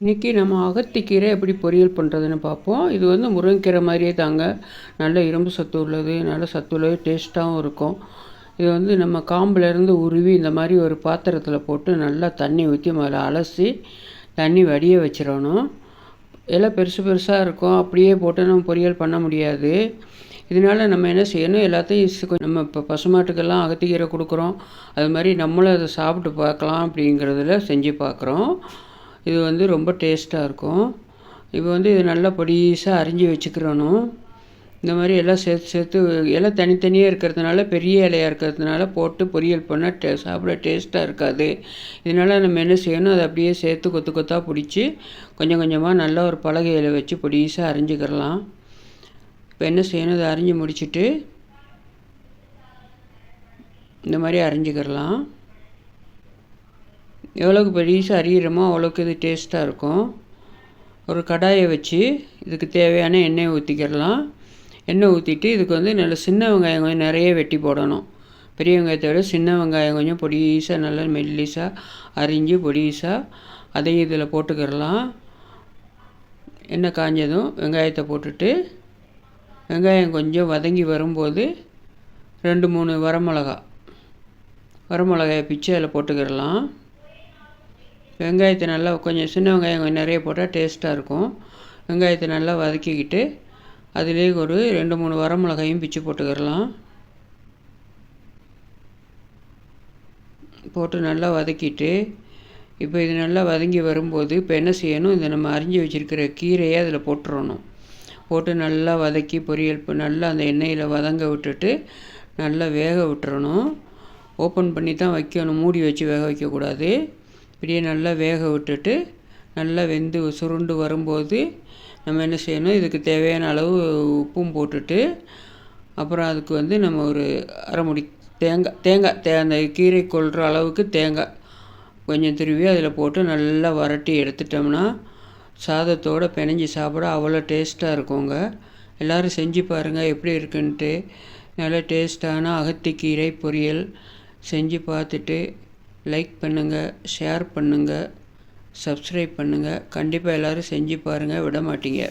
இன்றைக்கி நம்ம அகத்திக்கீரை எப்படி பொரியல் பண்ணுறதுன்னு பார்ப்போம். இது வந்து முருங்கைக்கீரை மாதிரியே தாங்க. நல்ல இரும்பு சத்து உள்ளது நல்ல சத்து உள்ளது டேஸ்ட்டாகவும் இருக்கும். இது வந்து நம்ம காம்புலேருந்து உருவி இந்த மாதிரி ஒரு பாத்திரத்தில் போட்டு நல்லா தண்ணி ஊற்றி முதல்ல அலசி தண்ணி வடிய வச்சிடணும். எல்லாம் பெருசு பெருசாக இருக்கும். அப்படியே போட்டு நம்ம பொரியல் பண்ண முடியாது. இதனால் நம்ம என்ன செய்யணும்? எல்லாத்தையும் நம்ம இப்போ பசுமாட்டுக்கெல்லாம் அகத்திக்கீரை கொடுக்குறோம். அது மாதிரி நம்மளும் அதை சாப்பிட்டு பார்க்கலாம் அப்படிங்கிறதுல செஞ்சு பார்க்குறோம். இது வந்து ரொம்ப டேஸ்ட்டாக இருக்கும். இப்போ வந்து இது நல்லா பொடிசாக அரிஞ்சு வச்சுக்கிறணும். இந்த மாதிரி எல்லாம் சேர்த்து சேர்த்து எல்லாம் தனித்தனியாக இருக்கிறதுனால பெரிய இலையாக இருக்கிறதுனால போட்டு பொரியல் பண்ணால் டே சாப்பிட டேஸ்ட்டாக இருக்காது. இதனால் நம்ம என்ன செய்யணும்? அதை அப்படியே சேர்த்து கொத்து கொத்தாக பிடிச்சி கொஞ்சம் கொஞ்சமாக நல்லா ஒரு பலகை இலை வச்சு பொடிசாக அரிஞ்சிக்கிறலாம். இப்போ என்ன செய்யணும்? அதை அரிஞ்சு முடிச்சுட்டு இந்த மாதிரி அரிஞ்சிக்கிறலாம். எவ்வளோக்கு பெருசாக அரியிறமோ அவ்வளோக்கு இது டேஸ்ட்டாக இருக்கும். ஒரு கடாயை வச்சு இதுக்கு தேவையான எண்ணெய் ஊற்றிக்கிடலாம் எண்ணெய் ஊற்றிட்டு இதுக்கு வந்து நல்ல சின்ன வெங்காயம் கொஞ்சம் நிறைய வெட்டி போடணும். பெரிய வெங்காயத்தை விட சின்ன வெங்காயம் கொஞ்சம் பொடிசாக நல்லா மெல்லிசாக அரிஞ்சு பொடிசாக அதையும் இதில் போட்டுக்கிடலாம். எண்ணெய் காஞ்சதும் வெங்காயத்தை போட்டுட்டு வெங்காயம் கொஞ்சம் வதங்கி வரும்போது ரெண்டு மூணு வரமிளகா. வரமிளகாயை பிச்சு அதில் போட்டுக்கிடலாம். வெங்காயத்தை நல்லா கொஞ்சம் சின்ன வெங்காயம் கொஞ்சம் நிறைய போட்டால் டேஸ்ட்டாக இருக்கும். வெங்காயத்தை நல்லா வதக்கிக்கிட்டு அதிலே ஒரு ரெண்டு மூணு வரமிளகாயும் பிச்சு போட்டுக்கிடலாம் போட்டு நல்லா வதக்கிட்டு இப்போ இது நல்லா வதங்கி வரும்போது இப்போ என்ன செய்யணும்? இதை நம்ம அரிஞ்சு வச்சுருக்கிற கீரையை அதில் போட்டுறணும். போட்டு நல்லா வதக்கி பொரியல் நல்லா அந்த எண்ணெயில் வதங்க விட்டுட்டு நல்லா வேக விட்டுறணும். ஓப்பன் பண்ணி தான் வைக்கணும். மூடி வச்சு வேக வைக்கக்கூடாது. இப்படியே நல்லா வேக விட்டுட்டு நல்லா வெந்து சுருண்டு வரும்போது நம்ம என்ன செய்யணும் இதுக்கு தேவையான அளவு உப்பும் போட்டுட்டு அப்புறம் அதுக்கு வந்து நம்ம ஒரு அரை முடி தேங்காய் தேங்காய் தே அந்த கீரை கொள்கிற அளவுக்கு தேங்காய் கொஞ்சம் திருவி அதில் போட்டு நல்லா வரட்டி எடுத்துட்டோம்னா சாதத்தோடு பிணைஞ்சி சாப்பிட அவ்வளோ டேஸ்ட்டாக இருக்குங்க. எல்லோரும் செஞ்சு பாருங்கள் எப்படி இருக்குன்ட்டு. நல்லா டேஸ்ட்டான அகத்திக்கீரை பொரியல் செஞ்சு பார்த்துட்டு லைக் பண்ணுங்கள் ஷேர் பண்ணுங்கள் சப்ஸ்கிரைப் பண்ணுங்கள் கண்டிப்பாக எல்லோரும் செஞ்சு பாருங்கள் விட மாட்டீங்க.